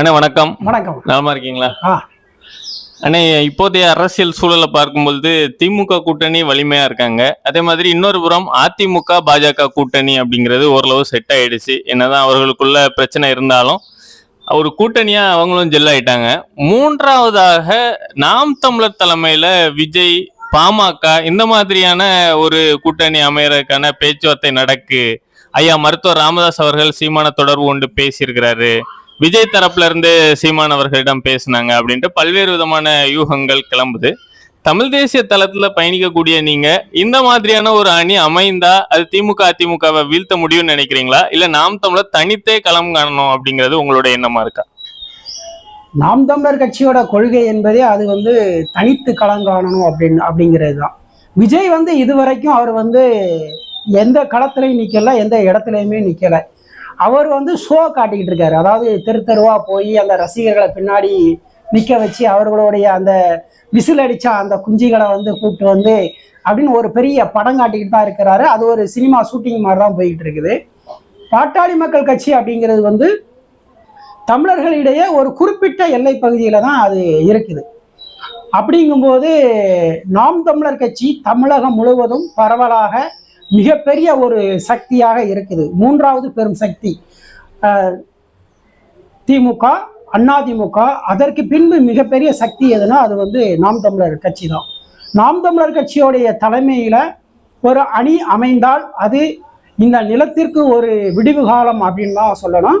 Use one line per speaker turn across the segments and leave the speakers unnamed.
அண்ணே வணக்கம்.
வணக்கம்.
நலமா இருக்கீங்களா? அண்ணே இப்போதைய அரசியல் சூழலை பார்க்கும்பொழுது திமுக கூட்டணி வலிமையா இருக்காங்க. அதே மாதிரி இன்னொரு புறம் அதிமுக பாஜக கூட்டணி அப்படிங்கிறது ஓரளவு செட் ஆயிடுச்சு. என்னதான் அவர்களுக்குள்ள பிரச்சனை இருந்தாலும் ஒரு கூட்டணியா அவங்களும் ஜெல் ஆயிட்டாங்க. மூன்றாவதாக நாம் தமிழர் தலைமையில விஜய் பாமக இந்த மாதிரியான ஒரு கூட்டணி அமையறதுக்கான பேச்சுவார்த்தை நடக்கு. ஐயா மருத்துவர் ராமதாஸ் அவர்கள் சீமான தொடர்பு கொண்டு பேசியிருக்கிறாரு. விஜய் தரப்புல இருந்து சீமான் அவர்களிடம் பேசினாங்க அப்படின்ட்டு பல்வேறு விதமான யூகங்கள் கிளம்புது. தமிழ் தேசிய தளத்துல பயணிக்கக்கூடிய நீங்க இந்த மாதிரியான ஒரு அணி அமைந்தா அது திமுக அதிமுகவை வீழ்த்த முடியும்னு நினைக்கிறீங்களா? இல்ல நாம் தமிழர் தனித்தே களம் காணணும் அப்படிங்கிறது உங்களோட எண்ணமா இருக்கா?
நாம் தமிழர் கட்சியோட கொள்கை என்பதே அது வந்து தனித்து களம் காணணும் அப்படின்னு அப்படிங்கிறது தான் விஜய் வந்து இதுவரைக்கும் அவர் வந்து எந்த களத்துலையும் நிக்கல எந்த இடத்துலையுமே நிக்கல. அவர் வந்து ஷோ காட்டிக்கிட்டு இருக்காரு. அதாவது தெரு தெருவா போய் அந்த ரசிகர்களை பின்னாடி நிக்க வச்சு அவர்களுடைய அந்த விசில் அடிச்சா அந்த குஞ்சிகளை வந்து கூப்பிட்டு வந்து அப்படின்னு ஒரு பெரிய படம் காட்டிக்கிட்டு தான் இருக்கிறாரு. அது ஒரு சினிமா ஷூட்டிங் மாதிரி தான் போய்கிட்டு இருக்குது. பாட்டாளி மக்கள் கட்சி அப்படிங்கிறது வந்து தமிழர்களிடையே ஒரு குறிப்பிட்ட எல்லை பகுதியில் தான் அது இருக்குது. அப்படிங்கும்போது நாம் தமிழர் கட்சி தமிழகம் முழுவதும் பரவலாக மிகப்பெரிய ஒரு சக்தியாக இருக்குது. மூன்றாவது பெரும் சக்தி அஹ், திமுக அதிமுக அதற்கு பின்பு மிகப்பெரிய சக்தி எதுனா அது வந்து நாம் தமிழர் கட்சி தான். நாம் தமிழர் கட்சியோடைய தலைமையில் ஒரு அணி அமைந்தால் அது இந்த நிலத்திற்கு ஒரு விடிவு காலம் அப்படின்னு சொல்லணும்.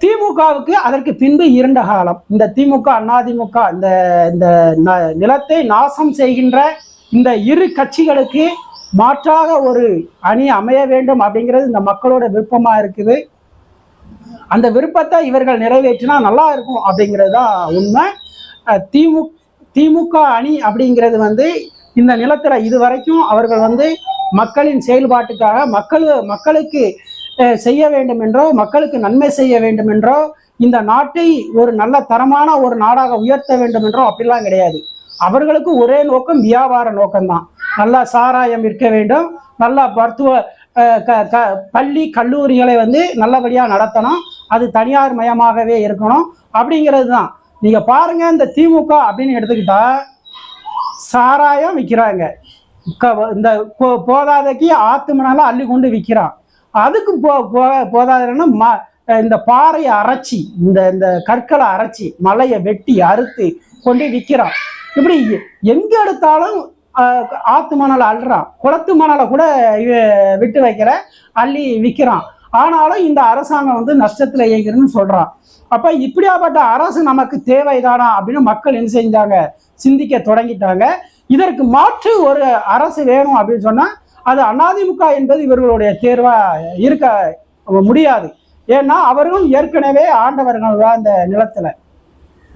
திமுகவுக்கு அதற்கு பின்பு இரண்ட காலம். இந்த திமுக அதிமுக இந்த இந்த ந- நிலத்தை நாசம் செய்கின்ற இந்த இரு கட்சிகளுக்கு மாற்றாக ஒரு அணி அமைய வேண்டும் அப்படிங்கிறது இந்த மக்களோட விருப்பமா இருக்குது. அந்த விருப்பத்தை இவர்கள் நிறைவேற்றினா நல்லா இருக்கும் அப்படிங்கிறது தான் உண்மை. திமு திமுக அணி அப்படிங்கிறது வந்து இந்த நிலத்துல இதுவரைக்கும் அவர்கள் வந்து மக்களின் செயல்பாட்டுக்காக மக்கள் மக்களுக்கு செய்ய வேண்டும் என்றோ மக்களுக்கு நன்மை செய்ய வேண்டும் என்றோ இந்த நாட்டை ஒரு நல்ல தரமான ஒரு நாடாக உயர்த்த வேண்டும் என்றோ அப்படிலாம் கிடையாது. அவர்களுக்கு ஒரே நோக்கம் வியாபார நோக்கம்தான். நல்லா சாராயம் இருக்க வேண்டும். நல்லா மருத்துவ க க பள்ளி கல்லூரிகளை வந்து நல்லபடியாக நடத்தணும். அது தனியார் மயமாகவே இருக்கணும். அப்படிங்கிறது தான். நீங்கள் பாருங்கள் இந்த திமுக அப்படின்னு எடுத்துக்கிட்டா சாராயம் விற்கிறாங்க க- இந்த போ- போதாதைக்கு ஆத்துமனால அள்ளி கொண்டு விற்கிறான் அதுக்கு போ போதாதுன்னா ம இந்த பாறையை அரைச்சி இந்த இந்த கற்களை அரைச்சி மலையை வெட்டி அறுத்து கொண்டு விற்கிறான் இப்படி எங்கே எங்க எடுத்தாலும் ஆத்து மணலை அள்ளுறான். குளத்து மணலை கூட விட்டு வைக்கிற அள்ளி விற்கிறான் ஆனாலும் இந்த அரசாங்கம் வந்து நஷ்டத்துல இயங்குதுன்னு சொல்றான். அப்ப இப்படியாப்பட்ட அரசு நமக்கு தேவைதானா அப்படின்னு மக்கள் என்ன செஞ்சாங்க? சிந்திக்க தொடங்கிட்டாங்க. இதற்கு மாற்று ஒரு அரசு வேணும் அப்படின்னு சொன்னா அது அதிமுக என்பது இவர்களுடைய தேர்வா இருக்க முடியாது. ஏன்னா அவர்களும் ஏற்கனவே ஆண்டவர்கள் தான் இந்த நிலத்துல.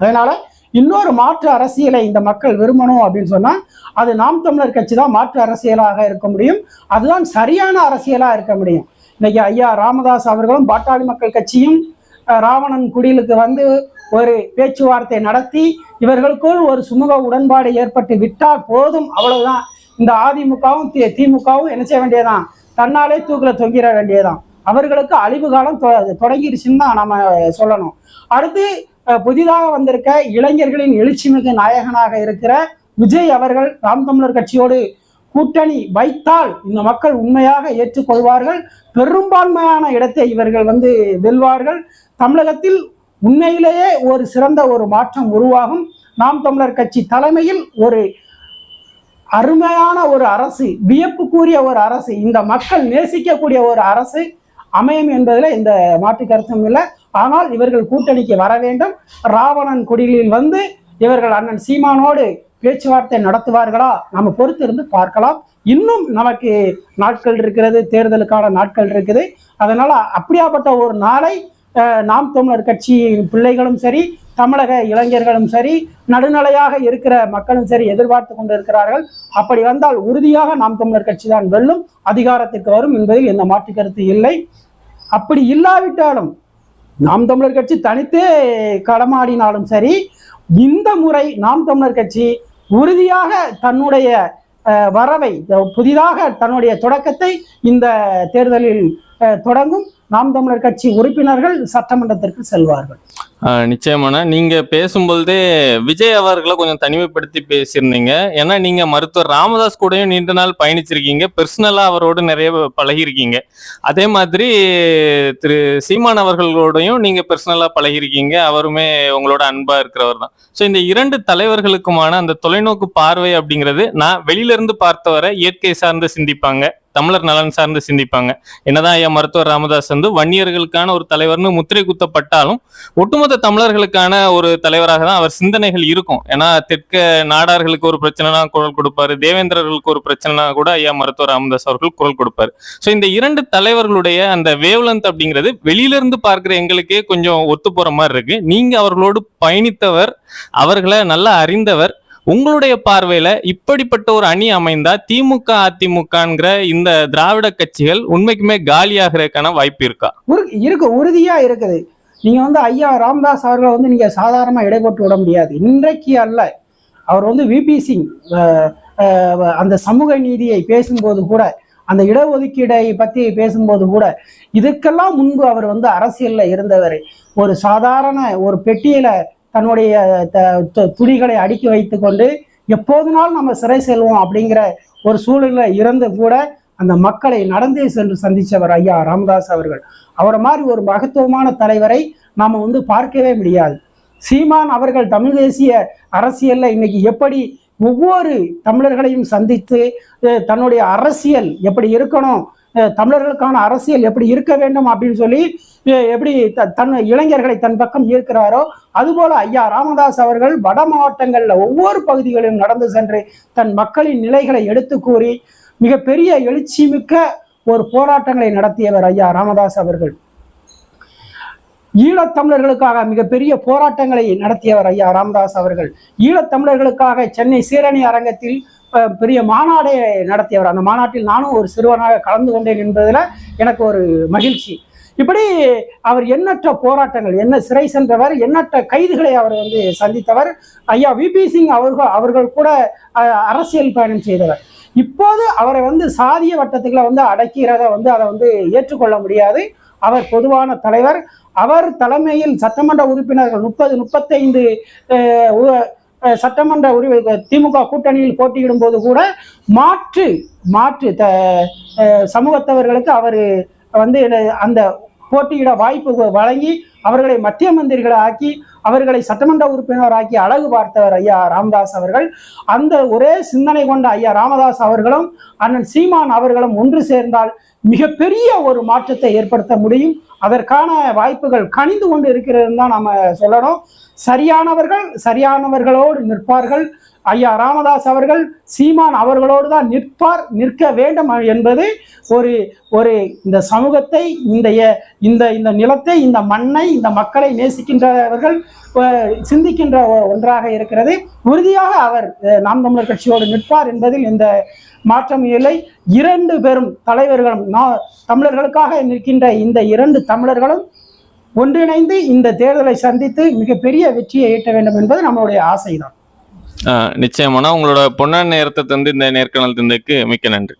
அதனால இன்னொரு மாற்று அரசியலை இந்த மக்கள் விரும்பணும் அப்படின்னு சொன்னா அது நாம் தமிழர் கட்சி தான் மாற்று அரசியலாக இருக்க முடியும். அதுதான் சரியான அரசியலா இருக்க முடியும். இன்னைக்கு ஐயா ராமதாஸ் அவர்களும் பாட்டாளி மக்கள் கட்சியும் ராவணன் குடிலுக்கு வந்து ஒரு பேச்சுவார்த்தை நடத்தி இவர்களுக்குள் ஒரு சுமூக உடன்பாடு ஏற்பட்டு விட்டால் போதும். அவ்வளவுதான். இந்த அதிமுகவும் தி திமுகவும் என்ன செய்ய வேண்டியதான் தன்னாலே தூக்கில தொங்கிட வேண்டியதான் அவர்களுக்கு அழிவு காலம் தொ- தொடங்கிருச்சுன்னு தான் நம்ம சொல்லணும். அடுத்து புதிதாக வந்திருக்க இளைஞர்களின் எழுச்சிமிகு நாயகனாக இருக்கிற விஜய் அவர்கள் நாம் தமிழர் கட்சியோடு கூட்டணி வைத்தால் இந்த மக்கள் உண்மையாக ஏற்றுக்கொள்வார்கள். பெரும்பான்மையான இடத்தை இவர்கள் வந்து வெல்வார்கள். தமிழகத்தில் உண்மையிலேயே ஒரு சிறந்த ஒரு மாற்றம் உருவாகும். நாம் தமிழர் கட்சி தலைமையில் ஒரு அருமையான ஒரு அரசு வியப்புக்குரிய ஒரு அரசு இந்த மக்கள் நேசிக்கக்கூடிய ஒரு அரசு அமையும் என்பதில் இந்த மாற்று கருத்தும் இல்லை. ஆனால் இவர்கள் கூட்டணிக்கு வர வேண்டும். ராவணன் குடிலில் வந்து இவர்கள் அண்ணன் சீமானோடு பேச்சுவார்த்தை நடத்துவார்களா? நம்ம பொறுத்து இருந்து பார்க்கலாம். இன்னும் நமக்கு நாட்கள் இருக்கிறது தேர்தலுக்கான நாட்கள் இருக்குது. அதனால அப்படியாப்பட்ட ஒரு நாளை அஹ், நாம் தமிழர் கட்சி பிள்ளைகளும் சரி தமிழக இளைஞர்களும் சரி நடுநிலையாக இருக்கிற மக்களும் சரி எதிர்பார்த்து கொண்டிருக்கிறார்கள். அப்படி வந்தால் உறுதியாக நாம் தமிழர் கட்சி தான் வெல்லும் அதிகாரத்திற்கு வரும் என்பதில் எந்த மாற்று கருத்து இல்லை. அப்படி இல்லாவிட்டாலும் நாம் தமிழர் கட்சி தனித்தே களமாடினாலும் சரி இந்த முறை நாம் தமிழர் கட்சி உறுதியாக தன்னுடைய அஹ், வரவை புதிதாக தன்னுடைய தொடக்கத்தை இந்த தேர்தலில் அஹ், தொடங்கும் நாம் தமிழர் கட்சி உறுப்பினர்கள் சட்டமன்றத்திற்கு செல்வார்கள்.
நிச்சயமான. நிச்சயமாண்ணா நீங்க பேசும்பொழுதே விஜய் அவர்களை கொஞ்சம் தனிமைப்படுத்தி பேசியிருந்தீங்க. ஏன்னா நீங்க மருத்துவர் ராமதாஸ் கூடயும் நீண்ட நாள் பயணிச்சிருக்கீங்க. பர்சனலா அவரோடு நிறைய பழகிருக்கீங்க அதே மாதிரி திரு சீமான் அவர்களோடையும் நீங்க பர்சனலா பழகிருக்கீங்க அவருமே உங்களோட அன்பா இருக்கிறவர் தான். ஸோ இந்த இரண்டு தலைவர்களுக்குமான அந்த தொலைநோக்கு பார்வை அப்படிங்கிறது நான் வெளியில இருந்து பார்த்தவரை இயற்கை சார்ந்து சிந்திப்பாங்க. தமிழர் நலன் சார்ந்து சிந்திப்பாங்க. என்னதான் ஐயா மருத்துவர் ராமதாஸ் வந்து வன்னியர்களுக்கான ஒரு தலைவர்னு முத்திரை குத்தப்பட்டாலும் ஒட்டுமொத்த தமிழர்களுக்கான ஒரு தலைவராக தான் அவர் சிந்தனைகள் இருக்கும். ஏன்னா தெற்க நாடார்களுக்கு ஒரு பிரச்சனைனா குரல் கொடுப்பாரு தேவேந்திரர்களுக்கு ஒரு பிரச்சனைனா கூட ஐயா மருத்துவர் ராமதாஸ் அவர்கள் குரல் கொடுப்பாரு. ஸோ இந்த இரண்டு தலைவர்களுடைய அந்த வேவ்லந்த் அப்படிங்கிறது வெளியிலிருந்து பார்க்குற பார்க்கிற எங்களுக்கே கொஞ்சம் ஒத்து போற மாதிரி இருக்கு. நீங்க அவர்களோடு பயணித்தவர் அவர்களை நல்லா அறிந்தவர் உங்களுடைய பார்வையில இப்படிப்பட்ட ஒரு அணி அமைந்தா திமுக அதிமுகங்கிற இந்த திராவிட கட்சிகள் உண்மைக்குமே காலியாகிறதுக்கான வாய்ப்பு இருக்கா?
உரு- இருக்கு உறுதியா இருக்குது. நீங்க வந்து ஐயா ராம்தாஸ் அவர்களை வந்து நீங்க சாதாரணமா இடைப்பட்டு விட முடியாது. இன்றைக்கு அல்ல. அவர் வந்து விபி சிங் அந்த சமூக நீதியை பேசும்போது கூட அந்த இடஒதுக்கீடை பத்தி பேசும்போது கூட இதுக்கெல்லாம் முன்பு அவர் வந்து அரசியல்ல இருந்தவர். ஒரு சாதாரண ஒரு பெட்டியில தன்னுடைய துணிகளை அடுக்கி வைத்துக்கொண்டு எப்போதுனாலும் நம்ம சிறை செல்வோம் அப்படிங்கிற ஒரு சூழல்ல இருந்து கூட அந்த மக்களை நடந்தே சென்று சந்தித்தவர் ஐயா ராமதாஸ் அவர்கள். அவரை மாதிரி ஒரு மகத்துவமான தலைவரை நாம வந்து பார்க்கவே முடியாது. சீமான் அவர்கள் தமிழ் தேசிய அரசியல்ல இன்னைக்கு எப்படி ஒவ்வொரு தமிழர்களையும் சந்தித்து தன்னுடைய அரசியல் எப்படி இருக்கணும் தமிழர்களுக்கான அரசியல் எப்படி இருக்க வேண்டும் அப்படின்னு சொல்லி எப்படி தன் இளைஞர்களை தன் பக்கம் ஈர்க்கிறாரோ அதுபோல ஐயா ராமதாஸ் அவர்கள் வட மாவட்டங்கள்ல ஒவ்வொரு பகுதிகளிலும் நடந்து சென்று தன் மக்களின் நிலைகளை எடுத்து கூறி மிகப்பெரிய எழுச்சிமிக்க ஒரு போராட்டங்களை நடத்தியவர் ஐயா ராமதாஸ் அவர்கள். ஈழத்தமிழர்களுக்காக மிகப்பெரிய போராட்டங்களை நடத்தியவர் ஐயா ராமதாஸ் அவர்கள். ஈழத்தமிழர்களுக்காக சென்னை சீரணி அரங்கத்தில் பெரிய மாநாடை நடத்தியவர். அந்த மாநாட்டில் நானும் ஒரு சிறுவனாக கலந்து கொண்டேன் என்பதில் எனக்கு ஒரு மகிழ்ச்சி. இப்படி அவர் எண்ணற்ற போராட்டங்கள் என்ன சிறை சென்றவர் எண்ணற்ற கைதுகளை அவர் வந்து சந்தித்தவர். ஐயா விபி சிங் அவர்கள் அவர்கள் கூட அரசியல் பயணம் செய்தவர். இப்போது அவரை வந்து சாதிய வட்டத்துக்குள்ள வந்து அடக்கிறத வந்து அதை வந்து ஏற்றுக்கொள்ள முடியாது. அவர் பொதுவான தலைவர். அவர் தலைமையில் சட்டமன்ற உறுப்பினர்கள் முப்பது முப்பத்தைந்து சட்டமன்ற உரிமை திமுக கூட்டணியில் போட்டியிடும் போது கூட மாற்று மாற்று த சமூகத்தவர்களுக்கு அவர் வந்து அந்த போட்டியிட வாய்ப்பு வழங்கி அவர்களை மத்திய மந்திரிகளை ஆக்கி அவர்களை சட்டமன்ற உறுப்பினராக்கி அழகு பார்த்தவர் ஐயா ராமதாஸ் அவர்கள். அந்த ஒரே சிந்தனை கொண்ட ஐயா ராமதாஸ் அவர்களும் அண்ணன் சீமான் அவர்களும் ஒன்று சேர்ந்தால் மிகப்பெரிய ஒரு மாற்றத்தை ஏற்படுத்த முடியும். அதற்கான வாய்ப்புகள் கனிந்து கொண்டு இருக்கிறது தான் நம்ம சொல்லணும். சரியானவர்கள் சரியானவர்களோடு நிற்பார்கள். ஐயா ராமதாஸ் அவர்கள் சீமான் அவர்களோடு தான் நிற்பார் நிற்க வேண்டும் என்பது ஒரு ஒரு இந்த சமூகத்தை இந்த இந்த இந்த நிலத்தை இந்த மண்ணை இந்த மக்களை நேசிக்கின்றவர்கள் சிந்திக்கின்ற ஒன்றாக இருக்கிறது. உறுதியாக அவர் நாம் தமிழர் கட்சியோடு நிற்பார் என்பதில் இந்த மாற்றம் இல்லை. இரண்டு பெரும் தலைவர்களும் தமிழர்களுக்காக நிற்கின்ற இந்த இரண்டு தமிழர்களும் ஒன்றிணைந்து இந்த தேர்தலை சந்தித்து மிகப்பெரிய வெற்றியை ஈட்ட வேண்டும் என்பது நம்மளுடைய ஆசைதான்.
ஆஹ் உங்களோட பொன்னான நேரத்தை தந்து இந்த நேர்காணல் தந்ததுக்கு மிக்க
நன்றி.